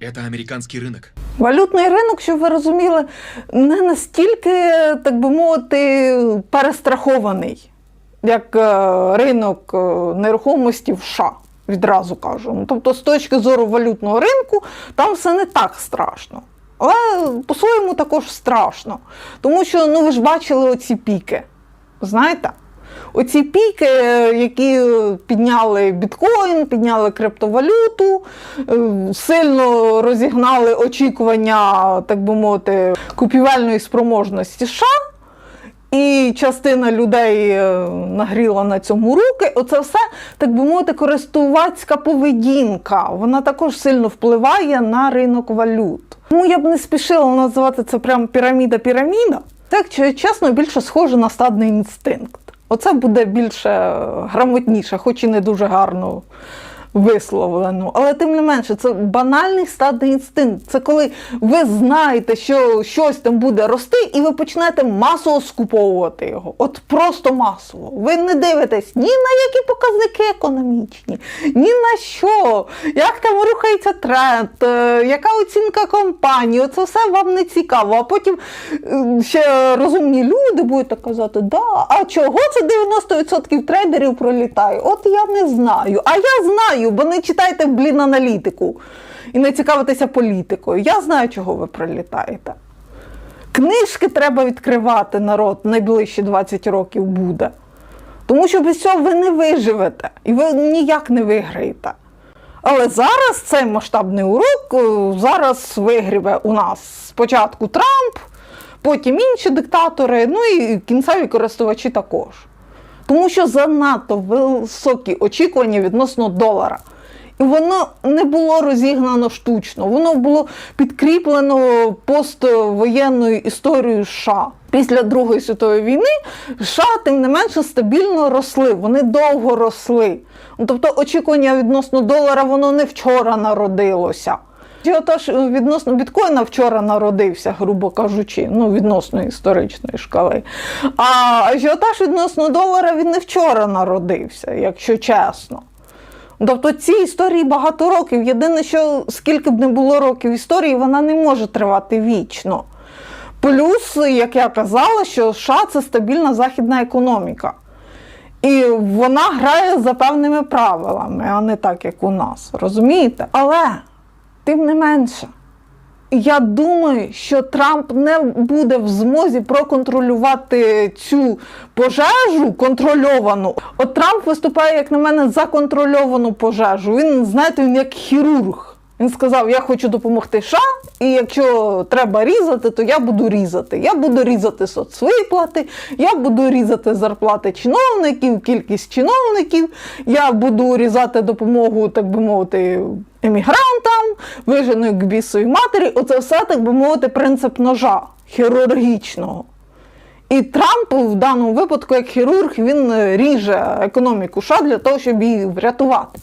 Это американский рынок. Валютний ринок, щоб ви розуміли, не настільки, так би мовити, перестрахований, як е, ринок е, нерухомості в США. Відразу кажу. Ну, Тобто, з точки зору валютного ринку, там все не так страшно. Але по-своєму також страшно. Тому що ну, ви ж бачили оці піки. Знаєте? Оці піки, е, які підняли біткоін, підняли криптовалюту, е, сильно розігнали очікування, так би мовити, купівельної спроможності США. І частина людей е, нагріла на цьому руки. Оце все, так би мовити, користувацька поведінка. Вона також сильно впливає на ринок валют. Тому я б не спішила називати це прям піраміда-піраміда. Так, чесно, більше схоже на стадний інстинкт. Оце буде більше е, грамотніше, хоч і не дуже гарно висловлено. Але тим не менше, це банальний стадний інстинкт. Це коли ви знаєте, що щось там буде рости, і ви починаєте масово скуповувати його. От просто масово. Ви не дивитесь ні на які показники економічні, ні на що, як там рухається тренд, е, яка оцінка компанії. Оце все вам не цікаво. А потім е, ще розумні люди будуть казати, да, а чого це 90% трейдерів пролітає? От я не знаю. А я знаю, бо не читайте, блін, аналітику і не цікавитеся політикою. Я знаю, чого ви пролітаєте. Книжки треба відкривати народ найближчі 20 років буде. Тому що без цього ви не виживете і ви ніяк не виграєте. Але зараз цей масштабний урок е, зараз вигрібе у нас спочатку Трамп, потім інші диктатори, ну і кінцеві користувачі також. Тому що занадто високі очікування відносно долара. І воно не було розігнано штучно, воно було підкріплено поствоєнною історією США. Після Другої світової війни США, тим не менше, стабільно росли, вони довго росли. Ну, Тобто очікування відносно долара воно не вчора народилося. Ажіотаж відносно біткоїна вчора народився, грубо кажучи, ну відносно історичної шкали. А ажіотаж відносно долара він не вчора народився, якщо чесно. Тобто ці історії багато років. Єдине, що скільки б не було років історії, вона не може тривати вічно. Плюс, як я казала, що США це стабільна західна економіка. І вона грає за певними правилами, а не так, як у нас. Розумієте? Але тим не менше, я думаю, що Трамп не буде в змозі проконтролювати цю пожежу контрольовану. От Трамп виступає, як на мене, за контрольовану пожежу. Він, знаєте, він як хірург. Він сказав: Я хочу допомогти США, і якщо треба різати, то я буду різати. Я буду різати соцвиплати, я буду різати зарплати чиновників, кількість чиновників, я буду різати допомогу, так би мовити, емігрантам, вижену к бісовій матері. Оце все, так би мовити, принцип ножа хірургічного. І Трамп в даному випадку, як хірург, він ріже економіку США для того, щоб її врятувати.